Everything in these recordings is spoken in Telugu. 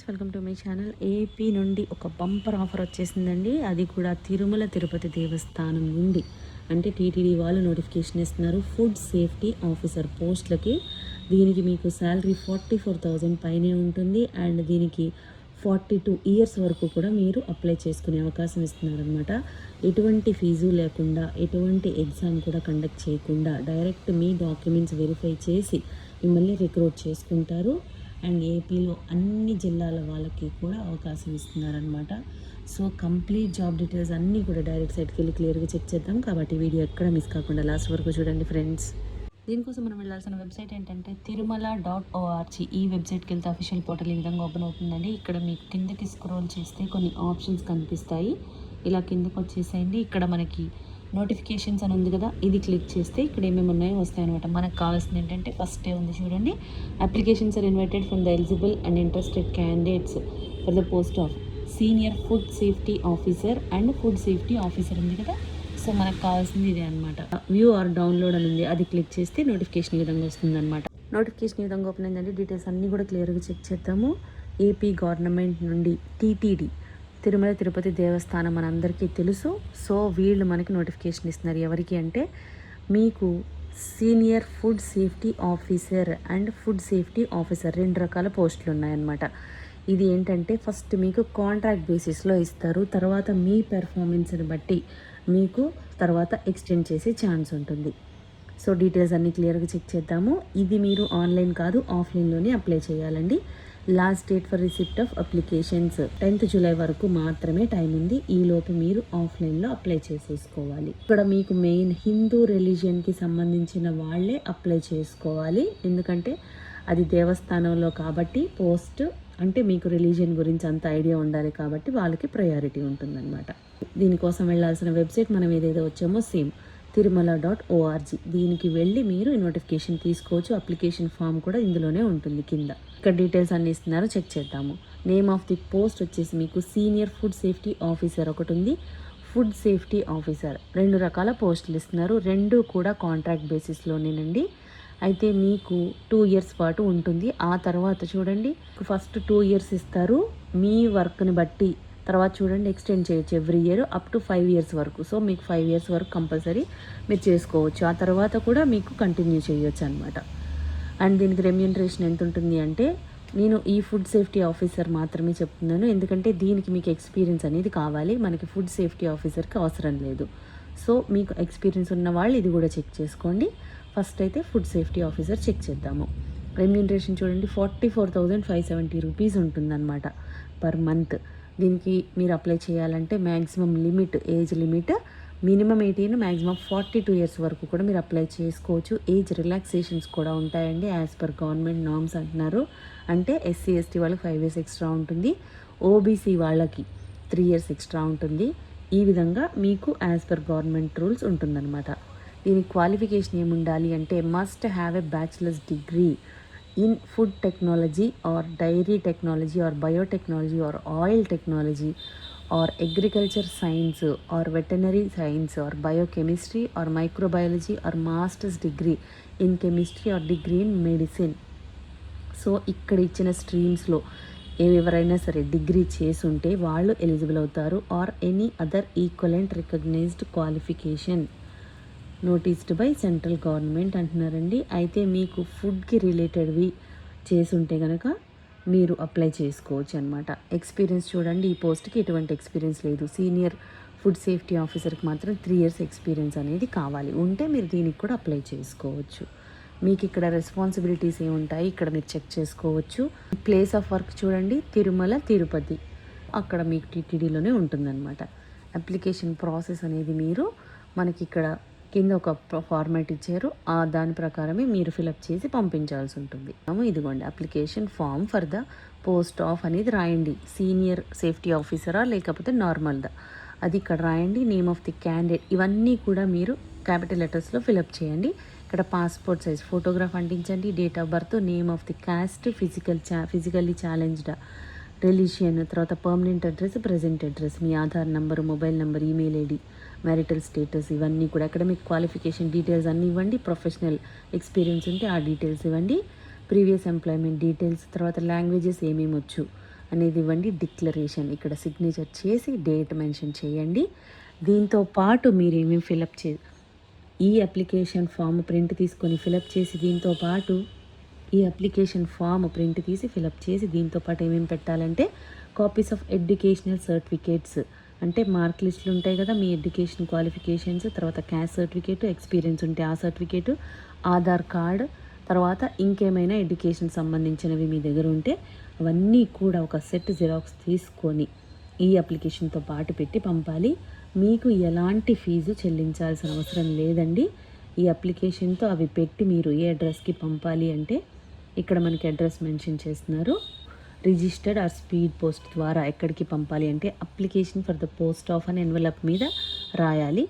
Friends welcome to my channel. AP నుండి ఒక బంపర్ ఆఫర్ వచ్చేసిందండి. అది కూడా తిరుమల తిరుపతి దేవస్థానం నుండి. అంటే టీటీడీ వాళ్ళు నోటిఫికేషన్ ఇస్తున్నారు ఫుడ్ సేఫ్టీ ఆఫీసర్ పోస్ట్లకి. దీనికి మీకు శాలరీ ఫార్టీ ఫోర్ థౌజండ్ పైనే ఉంటుంది. అండ్ దీనికి ఫార్టీ టూ ఇయర్స్ వరకు కూడా మీరు అప్లై చేసుకునే అవకాశం ఇస్తున్నారనమాట ఎటువంటి ఫీజు లేకుండా ఎటువంటి ఎగ్జామ్ కూడా కండక్ట్ చేయకుండా డైరెక్ట్ మీ డాక్యుమెంట్స్ వెరిఫై చేసి మిమ్మల్ని రిక్రూట్ చేసుకుంటారు. అండ్ ఏపీలో అన్ని జిల్లాల వాళ్ళకి కూడా అవకాశం ఇస్తున్నారనమాట సో కంప్లీట్ జాబ్ డీటెయిల్స్ అన్నీ కూడా డైరెక్ట్ సైట్కి వెళ్ళి క్లియర్గా చెక్ చేద్దాం. కాబట్టి వీడియో ఎక్కడ మిస్ కాకుండా లాస్ట్ వరకు చూడండి ఫ్రెండ్స్. దీనికోసం మనం వెళ్ళాల్సిన వెబ్సైట్ ఏంటంటే తిరుమల డాట్ ఓఆర్జీ ఈ వెబ్సైట్కి వెళ్తే అఫీషియల్ పోర్టల్ ఈ విధంగా ఓపెన్ అవుతుందండి. ఇక్కడ మీకు కిందకి స్క్రోల్ చేస్తే కొన్ని ఆప్షన్స్ కనిపిస్తాయి. ఇలా కిందకు వచ్చేసేయండి. ఇక్కడ మనకి నోటిఫికేషన్స్ అని ఉంది కదా ఇది క్లిక్ చేస్తే ఇక్కడ ఏమేమి ఉన్నాయో వస్తాయన్నమాట. మనకు కావాల్సింది ఏంటంటే ఫస్ట్ ఉంది చూడండి. Applications are invited from the eligible and interested candidates for the post of senior food safety officer and food safety officer ఉంది కదా. సో మనకు కావాల్సింది ఇదే అనమాట వ్యూ ఆర్ డౌన్లోడ్ అని ఉంది. అది క్లిక్ చేస్తే నోటిఫికేషన్ ఈ విధంగా వస్తుంది అనమాట నోటిఫికేషన్ ఈ విధంగా ఓపెన్ అయిందంటే డీటెయిల్స్ అన్నీ కూడా క్లియర్గా చెక్ చేద్దాము. ఏపీ గవర్నమెంట్ నుండి టీటీడీ తిరుమల తిరుపతి దేవస్థానం మనందరికీ తెలుసు. సో వీళ్ళు మనకి నోటిఫికేషన్ ఇస్తున్నారు. ఎవరికి అంటే మీకు senior food safety officer and food safety officer రెండు రకాల పోస్టులు ఉన్నాయన్నమాట. ఇది ఏంటంటే ఫస్ట్ మీకు కాంట్రాక్ట్ బేసిస్లో ఇస్తారు. తర్వాత మీ పెర్ఫార్మెన్స్ని బట్టి మీకు తర్వాత ఎక్స్టెండ్ చేసే ఛాన్స్ ఉంటుంది. సో డీటెయిల్స్ అన్నీ క్లియర్గా చెక్ చేద్దాము. ఇది మీరు ఆన్లైన్ కాదు ఆఫ్లైన్లోనే అప్లై చేయాలండి. Last date for receipt of applications. Tenth July వరకు మాత్రమే టైం ఉంది. ఈ లోపు మీరు ఆఫ్లైన్లో అప్లై చేసేసుకోవాలి. ఇక్కడ మీకు మెయిన్ హిందూ రిలీజియన్కి సంబంధించిన వాళ్ళే అప్లై చేసుకోవాలి. ఎందుకంటే అది దేవస్థానంలో కాబట్టి పోస్ట్ అంటే మీకు రిలీజియన్ గురించి అంత ఐడియా ఉండాలి కాబట్టి వాళ్ళకి ప్రయారిటీ ఉంటుందన్నమాట. దీనికోసం వెళ్ళాల్సిన వెబ్సైట్ మనం ఏదైతే వచ్చామో సేమ్ తిరుమల డాట్ ఓఆర్జీ దీనికి వెళ్ళి మీరు నోటిఫికేషన్ తీసుకోవచ్చు. అప్లికేషన్ ఫామ్ కూడా ఇందులోనే ఉంటుంది కింద. ఇక్కడ డీటెయిల్స్ అన్ని ఇస్తున్నారు చెక్ చేద్దాము. నేమ్ ఆఫ్ ది పోస్ట్ వచ్చేసి మీకు సీనియర్ ఫుడ్ సేఫ్టీ ఆఫీసర్ ఒకటి ఉంది. ఫుడ్ సేఫ్టీ ఆఫీసర్ రెండు రకాల పోస్టులు ఇస్తున్నారు. రెండు కూడా కాంట్రాక్ట్ బేసిస్లోనేనండి అయితే మీకు టూ ఇయర్స్ పాటు ఉంటుంది. ఆ తర్వాత చూడండి ఫస్ట్ టూ ఇయర్స్ ఇస్తారు. మీ వర్క్ని బట్టి తర్వాత చూడండి ఎక్స్టెండ్ చేయొచ్చు every year up to five years వరకు. సో మీకు ఫైవ్ ఇయర్స్ వరకు కంపల్సరీ మీరు చేసుకోవచ్చు. ఆ తర్వాత కూడా మీకు కంటిన్యూ చేయొచ్చు అనమాట అండ్ దీనికి రెమ్యూనరేషన్ ఎంత ఉంటుంది అంటే నేను ఈ ఫుడ్ సేఫ్టీ ఆఫీసర్ మాత్రమే చెప్తున్నాను. ఎందుకంటే దీనికి మీకు ఎక్స్పీరియన్స్ అనేది కావాలి. మనకి ఫుడ్ సేఫ్టీ ఆఫీసర్కి అవసరం లేదు. సో మీకు ఎక్స్పీరియన్స్ ఉన్న వాళ్ళు ఇది కూడా చెక్ చేసుకోండి. ఫస్ట్ అయితే ఫుడ్ సేఫ్టీ ఆఫీసర్ చెక్ చేద్దాము. రెమ్యూనరేషన్ చూడండి forty four thousand five seventy rupees ఉంటుందన్నమాట పర్ మంత్ దీనికి మీరు అప్లై చేయాలంటే maximum limit age limit minimum eighteen maximum forty two years వరకు కూడా మీరు అప్లై చేసుకోవచ్చు. ఏజ్ రిలాక్సేషన్స్ కూడా ఉంటాయండి యాజ్ పర్ గవర్నమెంట్ నామ్స్ అంటున్నారు. అంటే ఎస్సీ ఎస్టీ వాళ్ళకి ఫైవ్ ఇయర్స్ ఎక్స్ట్రా ఉంటుంది. ఓబీసీ వాళ్ళకి త్రీ ఇయర్స్ ఎక్స్ట్రా ఉంటుంది. ఈ విధంగా మీకు యాజ్ పర్ గవర్నమెంట్ రూల్స్ ఉంటుందన్నమాట. దీనికి క్వాలిఫికేషన్ ఏముండాలి అంటే must have a bachelor's degree in food technology or dairy technology or biotechnology or oil technology or agriculture science or veterinary science or biochemistry or microbiology or master's degree in chemistry or degree in medicine so ఇక్కడ ఇచ్చిన స్ట్రీమ్స్లో ఎవరైనా సరే డిగ్రీ చేసుంటే వాళ్ళు ఎలిజిబుల్ అవుతారు or any other equivalent recognised qualification noticed by central government అంటున్నారండి. అయితే మీకు ఫుడ్కి రిలేటెడ్వి చేసుంటే కనుక మీరు అప్లై చేసుకోవచ్చు అనమాట ఎక్స్పీరియన్స్ చూడండి ఈ పోస్ట్కి ఎటువంటి ఎక్స్పీరియన్స్ లేదు. సీనియర్ ఫుడ్ సేఫ్టీ ఆఫీసర్కి మాత్రం త్రీ ఇయర్స్ ఎక్స్పీరియన్స్ అనేది కావాలి. ఉంటే మీరు దీనికి కూడా అప్లై చేసుకోవచ్చు. మీకు ఇక్కడ రెస్పాన్సిబిలిటీస్ ఏముంటాయి ఇక్కడ మీరు చెక్ చేసుకోవచ్చు. ప్లేస్ ఆఫ్ వర్క్ చూడండి తిరుమల తిరుపతి. అక్కడ మీకు టీటీడీలోనే ఉంటుందన్నమాట. అప్లికేషన్ ప్రాసెస్ అనేది మీరు మనకి ఇక్కడ కింద ఒక ఫార్మాట్ ఇచ్చారు. ఆ దాని ప్రకారమే మీరు ఫిలప్ చేసి పంపించాల్సి ఉంటుంది. ఇదిగోండి application form for the post of అనేది రాయండి. సీనియర్ సేఫ్టీ ఆఫీసరా లేకపోతే నార్మల్దా అది ఇక్కడ రాయండి. నేమ్ ఆఫ్ ది క్యాండిడేట్ ఇవన్నీ కూడా మీరు క్యాపిటల్ లెటర్స్లో ఫిలప్ చేయండి. ఇక్కడ passport size photograph అంటించండి. Date of birth name of the caste physical చా ఫిజికల్లీ ఛాలెంజ్డ్ రిలీజియన్ తర్వాత పర్మనెంట్ అడ్రస్ ప్రజెంట్ అడ్రస్ మీ Aadhaar number mobile number email ID marital status ఇవన్నీ కూడా అకాడమిక్ క్వాలిఫికేషన్ డీటెయిల్స్ అన్నీ ఇవ్వండి ప్రొఫెషనల్ ఎక్స్పీరియన్స్ ఉంటే ఆ డీటెయిల్స్ ఇవ్వండి. ప్రీవియస్ ఎంప్లాయ్మెంట్ డీటెయిల్స్ తర్వాత లాంగ్వేజెస్ ఏమేమి వచ్చు అనేది ఇవ్వండి. డిక్లరేషన్ ఇక్కడ సిగ్నేచర్ చేసి డేట్ మెన్షన్ చేయండి. దీంతో పాటు మీరు ఏమేమి ఫిలప్ చే ఈ అప్లికేషన్ ఫామ్ ప్రింట్ తీసుకొని ఫిలప్ చేసి దీంతో పాటు ఈ అప్లికేషన్ ఫామ్ ప్రింట్ తీసి ఫిలప్ చేసి దీంతో పాటు ఏమేమి పెట్టాలంటే కాపీస్ ఆఫ్ ఎడ్యుకేషనల్ సర్టిఫికేట్స్ అంటే మార్క్ లిస్టులు ఉంటాయి కదా మీ ఎడ్యుకేషన్ క్వాలిఫికేషన్స్ తర్వాత క్యాస్ట్ సర్టిఫికేట్ ఎక్స్పీరియన్స్ ఉంటే ఆ సర్టిఫికేట్ ఆధార్ కార్డ్ తర్వాత ఇంకేమైనా ఎడ్యుకేషన్ సంబంధించినవి మీ దగ్గర ఉంటే అవన్నీ కూడా ఒక సెట్ జిరాక్స్ తీసుకొని ఈ అప్లికేషన్తో పాటు పెట్టి పంపాలి. మీకు ఎలాంటి ఫీజు చెల్లించాల్సిన అవసరం లేదండి. ఈ అప్లికేషన్తో అవి పెట్టి మీరు ఏ అడ్రస్కి పంపాలి అంటే ఇక్కడ మనకి అడ్రస్ మెన్షన్ చేస్తున్నారు. రిజిస్టర్డ్ ఆర్ స్పీడ్ పోస్ట్ ద్వారా ఎక్కడికి పంపాలి అంటే application for the post of an envelope మీద రాయాలి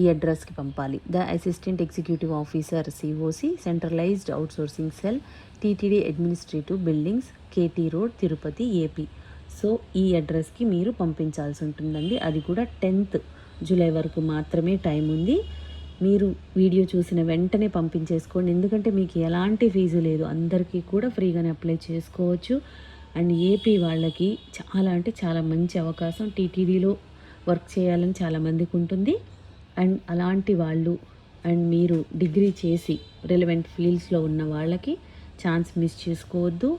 ఈ అడ్రస్కి పంపాలి. The assistant executive officer COC centralised outsourcing cell TTD administrative buildings K T road AP so ఈ అడ్రస్కి మీరు పంపించాల్సి ఉంటుందండి. అది కూడా టెన్త్ జూలై వరకు మాత్రమే టైం ఉంది. మీరు వీడియో చూసిన వెంటనే పంపించేసుకోండి. ఎందుకంటే మీకు ఎలాంటి ఫీజు లేదు. అందరికీ కూడా ఫ్రీగానే అప్లై చేసుకోవచ్చు. అండ్ ఏపీ వాళ్ళకి చాలా అంటే చాలా మంచి అవకాశం. టీటీడీలో వర్క్ చేయాలని చాలామందికి ఉంటుంది. అండ్ అలాంటి వాళ్ళు అండ్ మీరు డిగ్రీ చేసి రెలవెంట్ ఫీల్డ్స్లో ఉన్న వాళ్ళకి ఛాన్స్ మిస్ చేసుకోవద్దు.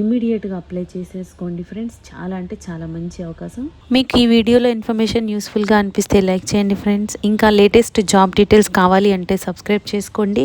ఇమీడియట్గా అప్లై చేసేసుకోండి ఫ్రెండ్స్. చాలా అంటే చాలా మంచి అవకాశం. మీకు ఈ వీడియోలో ఇన్ఫర్మేషన్ యూస్ఫుల్గా అనిపిస్తే లైక్ చేయండి ఫ్రెండ్స్. ఇంకా లేటెస్ట్ జాబ్ డీటెయిల్స్ కావాలి అంటే సబ్స్క్రైబ్ చేసుకోండి.